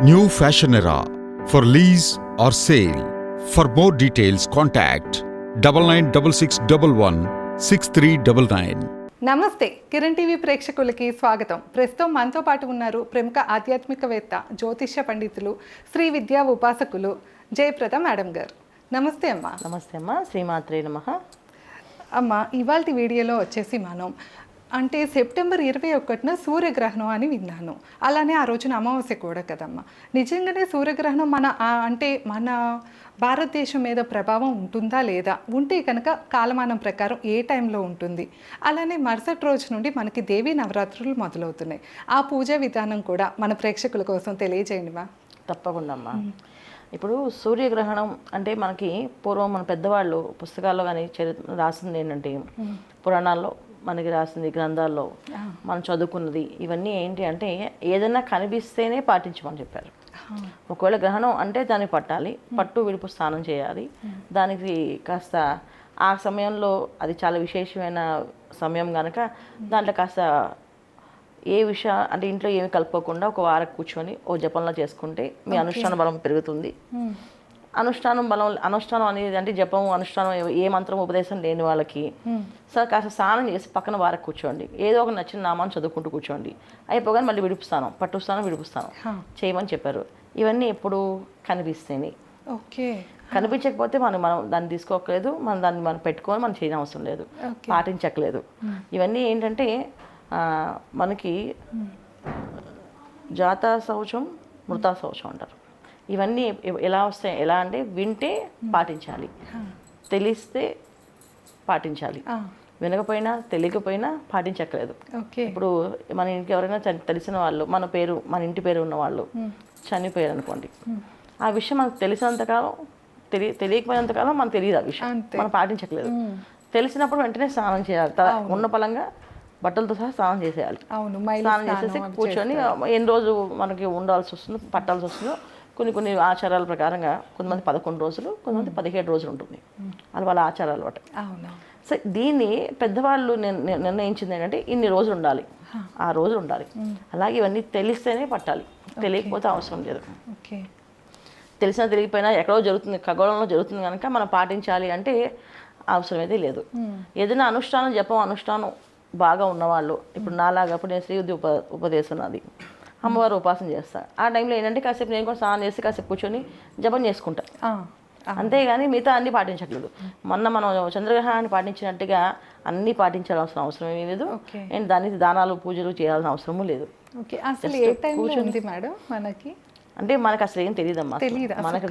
New Fashion Era. For lease or sale. For more details, contact double nine double six double one six three double nine. నమస్తే. Kiran TV ప్రేక్షకులకి స్వాగతం. ప్రస్తుతం మనతో పాటు ఉన్నారు ప్రముఖ ఆధ్యాత్మికవేత్త జ్యోతిష్య పండితులు శ్రీ విద్యా ఉపాసకులు జయప్రద మేడం గారు. నమస్తే అమ్మా. నమస్తే అమ్మ. శ్రీమాత్రే నమ. అమ్మ ఇవాళ వీడియోలో వచ్చేసి మనం అంటే సెప్టెంబర్ ఇరవై ఒకటిన సూర్యగ్రహణం అని విన్నాను. అలానే ఆ రోజున అమావాస్య కూడా కదమ్మా. నిజంగానే సూర్యగ్రహణం మన అంటే మన భారతదేశం మీద ప్రభావం ఉంటుందా లేదా? ఉంటే కనుక కాలమానం ప్రకారం ఏ టైంలో ఉంటుంది? అలానే మరుసటి రోజు నుండి మనకి దేవీ నవరాత్రులు మొదలవుతున్నాయి. ఆ పూజా విధానం కూడా మన ప్రేక్షకుల కోసం తెలియజేయండి మా తప్పకుండా అమ్మా ఇప్పుడు సూర్యగ్రహణం అంటే మనకి పూర్వం మన పెద్దవాళ్ళు పుస్తకాల్లో కానీ చరిత్ర రాసింది ఏంటంటే పురాణాల్లో మనకి రాసింది గ్రంథాల్లో మనం చదువుకున్నది ఇవన్నీ ఏంటి అంటే ఏదైనా కనిపిస్తేనే పాటించమని చెప్పారు. ఒకవేళ గ్రహణం అంటే దాన్ని పట్టాలి పట్టు విడుపు స్నానం చేయాలి. దానికి కాస్త ఆ సమయంలో అది చాలా విశేషమైన సమయం కనుక దాంట్లో కాస్త ఏ విషయ అంటే ఇంట్లో ఏమి కలుపుకోకుండా ఒక వారం కూర్చొని ఓ జపంలో చేసుకుంటే మీ అనుష్ఠాన బలం పెరుగుతుంది. అనుష్ఠానం బలం అనుష్ఠానం అనేది అంటే జపం అనుష్ఠానం ఏ- మంత్రం ఉపదేశం లేని వాళ్ళకి సార్ కాస్త స్నానం చేసి పక్కన వార కూర్చోండి. ఏదో ఒక నచ్చిన నామాన్ని చదువుకుంటూ కూర్చోండి. అయిపోగానే మళ్ళీ విడుపు స్నానం పట్టు స్నానం విడుపు స్నానం చేయమని చెప్పారు. ఇవన్నీ ఎప్పుడు కనిపిస్తాయి ఓకే. కనిపించకపోతే మనం మనం దాన్ని తీసుకోకలేదు మనం దాన్ని మనం పెట్టుకొని మనం చేయడం అవసరం లేదు. Okay. పాటించట్లేదు. ఇవన్నీ ఏంటంటే మనకి జాతా శౌచం మృతా శౌచం అంటారు. ఇవన్నీ ఎలా వస్తాయి ఎలా అంటే వింటే పాటించాలి. తెలిస్తే పాటించాలి. వినకపోయినా తెలియకపోయినా పాటించక్కలేదు ఇప్పుడు మన ఇంటికి ఎవరైనా తెలిసిన వాళ్ళు మన పేరు మన ఇంటి పేరు ఉన్న వాళ్ళు చనిపోయారు అనుకోండి ఆ విషయం మనకు తెలిసినంతకాలం తెలియ తెలియకపోయినంతకాలం మనకు తెలియదు ఆ విషయం. మనం పాటించట్లేదు తెలిసినప్పుడు వెంటనే స్నానం చేయాలి. ఉన్న పలంగా బట్టలతో సహా స్నానం చేసేయాలి. అవును స్నానం చేసేసి కూర్చొని ఎన్ని రోజు మనకి ఉండాల్సి వస్తుందో పట్టాల్సి వస్తుందో కొన్ని కొన్ని ఆచారాల ప్రకారంగా కొంతమంది పదకొండు రోజులు కొంతమంది పదిహేడు రోజులు ఉంటుంది. అది వాళ్ళ ఆచారాలు అవును. సో దీన్ని పెద్దవాళ్ళు నిర్- నిర్- నిర్ణయించింది ఏంటంటే ఇన్ని రోజులు ఉండాలి. ఆ రోజులు ఉండాలి. అలాగే ఇవన్నీ తెలిస్తేనే పట్టాలి. తెలియకపోతే అవసరం లేదు. తెలిసినా తెలియకపోయినా ఎక్కడో జరుగుతుంది ఖగోళంలో జరుగుతుంది కనుక మనం పాటించాలి అంటే అవసరం అయితే లేదు. ఏదైనా అనుష్ఠానం జపం అనుష్ఠానం బాగా ఉన్నవాళ్ళు. ఇప్పుడు నాలాగా ఇప్పుడు నేను శ్రీ ఉప ఉపదేశం నాది. అమ్మవారు ఉపాసన చేస్తా ఆ టైంలో ఏంటంటే కాసేపు నేను కూడా స్నానం చేసి కాసేపు కూర్చొని జపం చేసుకుంటా. ఆ, అంతేగాని మిగతా అన్ని పాటించట్లేదు. మొన్న మనం చంద్రగ్రహణాన్ని పాటించినట్టుగా అన్ని పాటించాల్సిన అవసరం ఏమీ లేదు. అండ్ దానికి దానాలు పూజలు చేయాల్సిన అవసరము లేదు. ఓకే. అసలు ఏ టైంలో ఉంది మేడం మనకి? అంటే మనకు అసలు ఏం తెలియదమ్మా. అసలు. మనకు.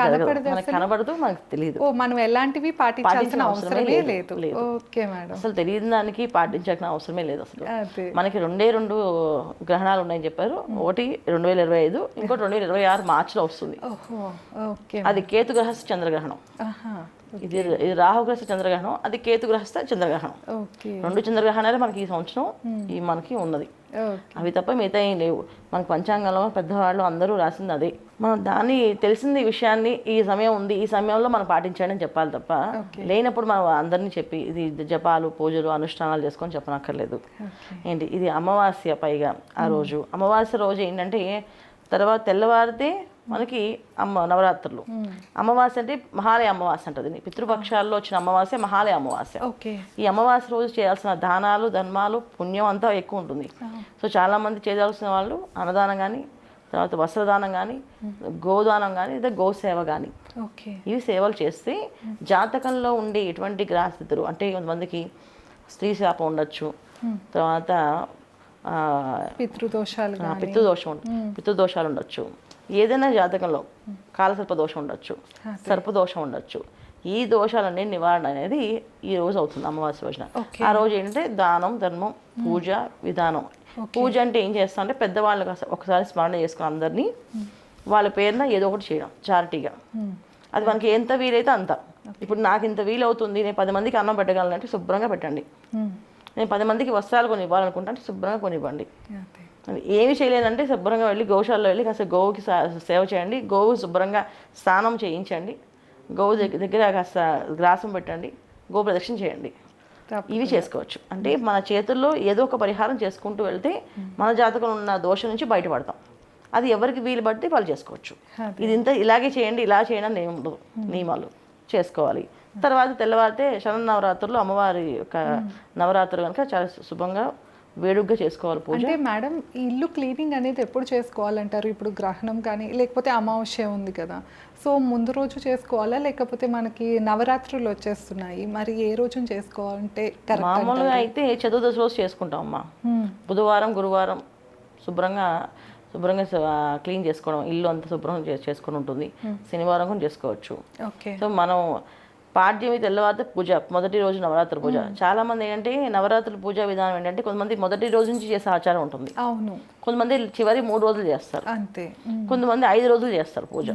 మనకు? కనబడదు మనకు తెలియదు ఓ మనం ఎలాంటివి పాటించాల్సిన అవసరమే లేదు. Okay madam. అసలు తెలియని దానికి పాటించాల్సిన అవసరమే లేదు అసలు. మనకి రెండే రెండు గ్రహణాలు ఉన్నాయని చెప్పారు. ఒకటి రెండు వేల ఇరవై ఐదు ఇంకోటి రెండు వేల ఇరవై ఆరు మార్చిలో వస్తుంది. అది కేతుగ్రహస్థ చంద్రగ్రహణం. ఆహా ఇది ఇది రాహుగ్రహస్థ చంద్రగ్రహణం అది కేతుగ్రహస్థ చంద్రగ్రహణం. ఓకే. రెండు చంద్రగ్రహణాలు మనకి ఈ సంవత్సరం ఈ మనకి ఉన్నది. అవి తప్ప మిగతా ఏం లేవు. మనకి పంచాంగంలో పెద్దవాళ్ళు అందరూ రాసింది అదే. మనం దాన్ని తెలిసింది ఈ విషయాన్ని ఈ సమయం ఉంది ఈ సమయంలో మనం పాటించండి అని చెప్పాలి తప్ప లేనప్పుడు మనం అందరినీ చెప్పి ఇది జపాలు పూజలు అనుష్ఠానాలు చేసుకొని చెప్పనక్కర్లేదు. ఏంటి? ఇది అమావాస్య పైగా ఆ రోజు. అమావాస్య రోజు ఏంటంటే తర్వాత తెల్లవారితే మనకి అమ్మ నవరాత్రులు. అమావాస్య అంటే మహాలయ అమావాస్య అంటది. పితృపక్షాల్లో వచ్చిన అమావాస్య మహాలయ అమావాస్య. ఓకే. ఈ అమావాస్య రోజు చేయాల్సిన దానాలు ధర్మాలు పుణ్యం అంతా ఎక్కువ ఉంటుంది. సో చాలామంది చేయాల్సిన వాళ్ళు అన్నదానం కానీ తర్వాత వస్త్రదానం కానీ గోదానం కానీ లేదా గోసేవ కానీ ఓకే. ఇవి సేవలు చేస్తే జాతకంలో ఉండే ఎటువంటి గ్రహస్థితులు అంటే కొంతమందికి స్త్రీ శాపం ఉండొచ్చు. తర్వాత పితృదోషాలు పితృదోషం పితృదోషాలు ఉండొచ్చు. ఏదైనా జాతకంలో కాలసర్ప దోషం ఉండొచ్చు సర్పదోషం ఉండొచ్చు. ఈ దోషాలన్నీ నివారణ అనేది ఈ రోజు అవుతుంది అమావాస్య రోజున. ఆ రోజు ఏంటంటే దానం ధర్మం పూజ విధానం. పూజ అంటే ఏం చేస్తాం అంటే పెద్దవాళ్ళు ఒకసారి స్మరణ చేసుకుని అందరినీ వాళ్ళ పేరున ఏదో ఒకటి చేయడం చారిటీగా. అది మనకి ఎంత వీలైతే అంత. ఇప్పుడు నాకు ఇంత వీలవుతుంది నేను పది మందికి అన్నం పెట్టగలనంటే శుభ్రంగా పెట్టండి. నేను పది మందికి వస్త్రాలు కొని ఇవ్వాలనుకుంటా అంటే శుభ్రంగా కొనివ్వండి. ఏమి చేయలేదంటే శుభ్రంగా వెళ్ళి గోశాలలో వెళ్ళి కాస్త గోవుకి సేవ చేయండి. గోవు శుభ్రంగా స్నానం చేయించండి. గోవు దగ్గర దగ్గర కాస్త గ్రాసం పెట్టండి. గో ప్రదక్షిణ చేయండి. ఇవి చేసుకోవచ్చు. అంటే మన చేతుల్లో ఏదో ఒక పరిహారం చేసుకుంటూ వెళ్తే మన జాతకంలో ఉన్న దోషం నుంచి బయటపడతాం. అది ఎవరికి వీలు బట్టి వాళ్ళు చేసుకోవచ్చు. ఇది ఇంత ఇలాగే చేయండి ఇలా చేయండి ఉండదు. నియమాలు చేసుకోవాలి. తర్వాత తెల్లవారితే శరణ నవరాత్రులు అమ్మవారి యొక్క నవరాత్రులు కనుక చాలా శుభంగా వేడుగ్గా చేసుకోవాలి పూజ. అంటే మేడం ఇల్లు క్లీనింగ్ అనేది ఎప్పుడు చేసుకోవాలంటారు? ఇప్పుడు గ్రహణం కానీ లేకపోతే అమావాస్య ఉంది కదా. సో ముందు రోజు చేసుకోవాలా? లేకపోతే మనకి నవరాత్రులు వచ్చేస్తున్నాయి. మరి ఏ రోజున చేసుకోవాలంటే మామూలుగా అయితే చతుర్దశి రోజు చేసుకుంటాం అమ్మా. బుధవారం గురువారం శుభ్రంగా శుభ్రంగా క్లీన్ చేసుకోవడం. ఇల్లు అంతా శుభ్రంగా చే- చేసుకొని ఉంటుంది. శనివారం కూడా చేసుకోవచ్చు. ఓకే. సో మనం పాడ్యమి తెల్లవారితే పూజ మొదటి రోజు నవరాత్రి పూజ. చాలా మంది ఏంటంటే నవరాత్రుల పూజా విధానం ఏంటంటే కొంతమంది మొదటి రోజు నుంచి చేసే ఆచారం ఉంటుంది. అవును. కొంతమంది చివరి మూడు రోజులు చేస్తారు. అంతే. కొంతమంది ఐదు రోజులు చేస్తారు పూజ.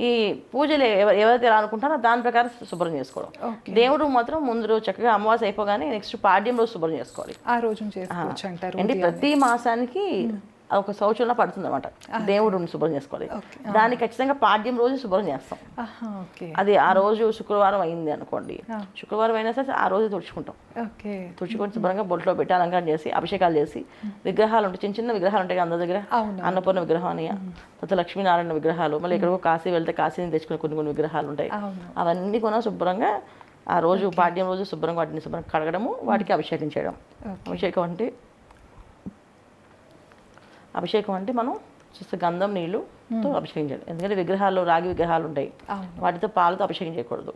ఈ పూజలు ఎవ- ఎవరైతే అనుకుంటారో దాని ప్రకారం శుభ్రం చేసుకోవడం. దేవుడు మాత్రం ముందు రోజు చక్కగా అమావాస్య అయిపోగానే నెక్స్ట్ పాడ్యం రోజు శుభ్రం చేసుకోవాలి. ఆ అంటారు అంటే ప్రతి మాసానికి ఒక సంవత్సరంలో పడుతుంది అనమాట దేవుడిని శుభ్రం చేసుకోవాలి. దాన్ని ఖచ్చితంగా పాడ్యం రోజు శుభ్రం చేస్తాం. అది ఆ రోజు శుక్రవారం అయింది అనుకోండి. శుక్రవారం అయినా సరే ఆ రోజు తుడుచుకుంటాం. తుడుచుకొని శుభ్రంగా బొట్లో పెట్టి అలంకరణ చేసి అభిషేకాలు చేసి విగ్రహాలు ఉంటాయి చిన్న చిన్న విగ్రహాలు ఉంటాయి అందరి దగ్గర. అన్నపూర్ణ విగ్రహం అని తర్వాత లక్ష్మీనారాయణ విగ్రహాలు మళ్ళీ ఎక్కడికో కాశీ వెళ్తే కాశీని తెచ్చుకునే కొన్ని కొన్ని విగ్రహాలు ఉంటాయి. అవును. అవన్నీ కూడా శుభ్రంగా ఆ రోజు పాడ్యం రోజు శుభ్రంగా వాటిని శుభ్రంగా కడగడము వాటికి అభిషేకం చేయడం. అభిషేకం అంటే అభిషేకం అంటే మనం చూస్తే గంధం నీళ్ళుతో అభిషేకం చేయాలి. ఎందుకంటే విగ్రహాలు రాగి విగ్రహాలు ఉంటాయి. వాటితో పాలతో అభిషేకం చేయకూడదు.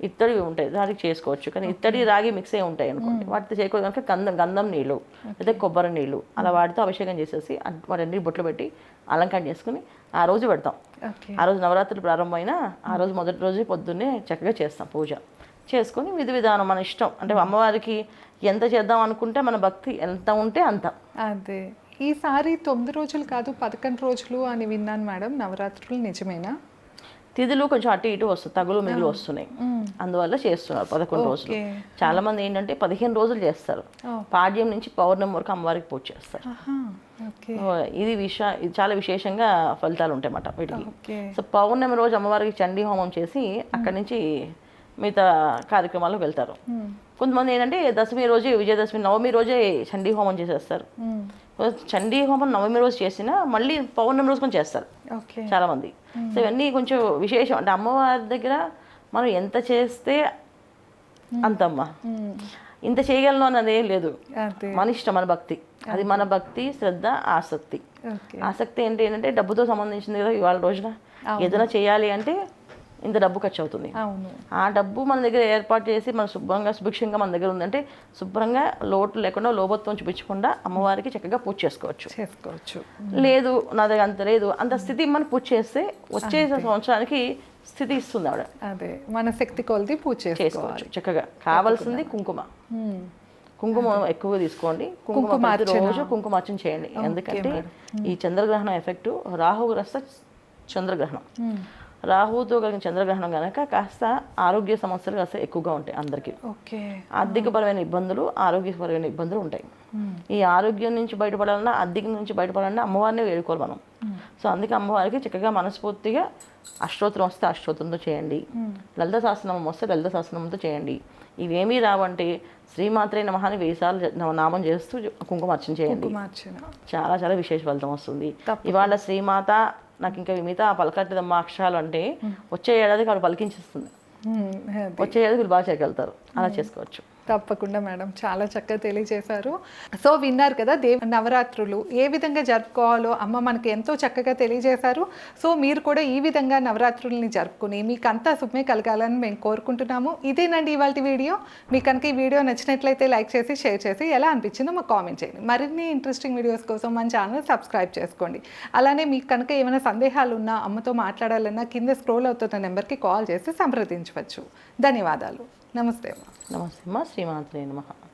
ఇత్తడి ఉంటాయి. దానికి చేసుకోవచ్చు. కానీ ఇత్తడి రాగి మిక్స్ అయి ఉంటాయి అనుకోండి. వాటితో చేయకూడదు కనుక గంధం గంధం నీళ్ళు లేదా కొబ్బరి నీళ్ళు అలా వాటితో అభిషేకం చేసేసి వాటన్ని బొట్లు పెట్టి అలంకరణ చేసుకుని ఆ రోజు పెడతాం. ఆ రోజు నవరాత్రులు ప్రారంభమైన ఆ రోజు మొదటి రోజు పొద్దున్నే చక్కగా చేస్తాం పూజ. చేసుకొని విధి విధానం మన ఇష్టం. అంటే అమ్మవారికి ఎంత చేద్దాం అనుకుంటే మన భక్తి ఎంత ఉంటే అంత. అదే. ఈసారి తొమ్మిది రోజులు కాదు పదకొండు రోజులు అని విన్నాను మేడం. నవరాత్రులు నిజమేనా? తిథులు కొంచెం అటు ఇటు వస్తాయి తగులు మిగులు వస్తున్నాయి. అందువల్ల చేస్తున్నారు పదకొండు రోజులు. చాలా మంది ఏంటంటే పదిహేను రోజులు చేస్తారు. పాడ్యం నుంచి పౌర్ణమి వరకు అమ్మవారికి పూజ చేస్తారు. ఇది విష ఇది చాలా విశేషంగా ఫలితాలు ఉంటాయి అన్నమాట వీటికి సో పౌర్ణమి రోజు అమ్మవారికి చండీ హోమం చేసి అక్కడి నుంచి మిగతా కార్యక్రమాలకు వెళ్తారు. కొంతమంది ఏంటంటే దశమి రోజే విజయదశమి నవమి రోజే చండీ హోమం చేసేస్తారు. చండీ హోమం నవమి రోజు చేసినా మళ్ళీ పౌర్ణమి రోజు కొంచెం చేస్తారు. ఓకే. చాలా మంది సో ఇవన్నీ కొంచెం విశేషం. అంటే అమ్మవారి దగ్గర మనం ఎంత చేస్తే అంతమ్మ. మ్మ్. ఇంత చేయగలను అన్నది ఏం లేదు. మన ఇష్టం మన భక్తి. అది మన భక్తి శ్రద్ధ ఆసక్తి. ఆసక్తి ఏంటి ఏంటంటే డబ్బుతో సంబంధించింది కదా ఇవాళ రోజున. ఏదైనా చేయాలి అంటే ఇంత డబ్బు ఖర్చు అవుతుంది ఆ డబ్బు మన దగ్గర ఏర్పాటు చేసి మన శుభ్రంగా సుభిక్షంగా మన దగ్గర ఉందంటే శుభ్రంగా లోటు లేకుండా లోపత్వం చూపించకుండా అమ్మవారికి చక్కగా పూజ చేసుకోవచ్చు. చేసుకోవచ్చు. లేదు నా దగ్గర అంత లేదు అంత స్థితి మనం పూజ చేస్తే వచ్చే సంవత్సరానికి స్థితి ఇస్తుంది ఆవిడ. అదే మన శక్తి కొలది పూజ చేసుకోవచ్చు చక్కగా. కావాల్సింది కుంకుమ. కుంకుమ ఎక్కువగా తీసుకోండి. కుంకుమ. రోజు కుంకుమార్చన చేయండి. ఎందుకంటే ఈ చంద్రగ్రహణం ఎఫెక్ట్ రాహుగ్రస్త చంద్రగ్రహణం. రాహుతో కలిగిన చంద్రగ్రహణం కనుక కాస్త ఆరోగ్య సమస్యలు కాస్త ఎక్కువగా ఉంటాయి అందరికీ. ఓకే. ఆర్థికపరమైన ఇబ్బందులు ఆరోగ్యపరమైన ఇబ్బందులు ఉంటాయి. ఈ ఆరోగ్యం నుంచి బయటపడాలన్నా ఆర్థిక నుంచి బయటపడాలన్నా అమ్మవారిని వేడుకోవాలి మనం. సో అందుకే అమ్మవారికి చక్కగా మనస్ఫూర్తిగా అష్టోత్తరం వస్తే అష్టోత్తరంతో చేయండి. లలిత శాసనం వస్తే లలిత శాసనంతో చేయండి. ఇవేమీ రావంటే శ్రీమాత్రే నమః అని వేసాలు నామం చేస్తూ కుంకుమార్చన చేయండి. చాలా చాలా విశేష ఫలితం వస్తుంది. ఇవాళ శ్రీమాత నాకు ఇంకా మిగతా పలకట్లేదమ్మా అక్షరాలు అంటే వచ్చే ఏడాదికి ఆవిడ పలికించేస్తుంది. వచ్చే ఏడాది వీళ్ళు బాగా చేయగలుగుతారు అలా చేసుకోవచ్చు. తప్పకుండా మేడం. చాలా చక్కగా తెలియజేశారు. సో విన్నారు కదా దేవ నవరాత్రులు ఏ విధంగా జరుపుకోవాలో అమ్మ మనకి ఎంతో చక్కగా తెలియజేశారు. సో మీరు కూడా ఈ విధంగా నవరాత్రుల్ని జరుపుకుని మీకు అంతా శుభమే కలగాలని మేము కోరుకుంటున్నాము. ఇదేనండి ఇవాళ వీడియో. మీకు కనుక ఈ వీడియో నచ్చినట్లయితే లైక్ చేసి షేర్ చేసి ఎలా అనిపించిందో మాకు కామెంట్ చేయండి. మరిన్ని ఇంట్రెస్టింగ్ వీడియోస్ కోసం మన ఛానల్ సబ్స్క్రైబ్ చేసుకోండి. అలానే మీకు కనుక ఏమైనా సందేహాలు ఉన్నా అమ్మతో మాట్లాడాలన్నా కింద స్క్రోల్ అవుతున్న నెంబర్కి కాల్ చేసి సంప్రదించవచ్చు. ధన్యవాదాలు. నమస్తే అమ్మ నమస్తే అమ్మా శ్రీమాత్రే నమః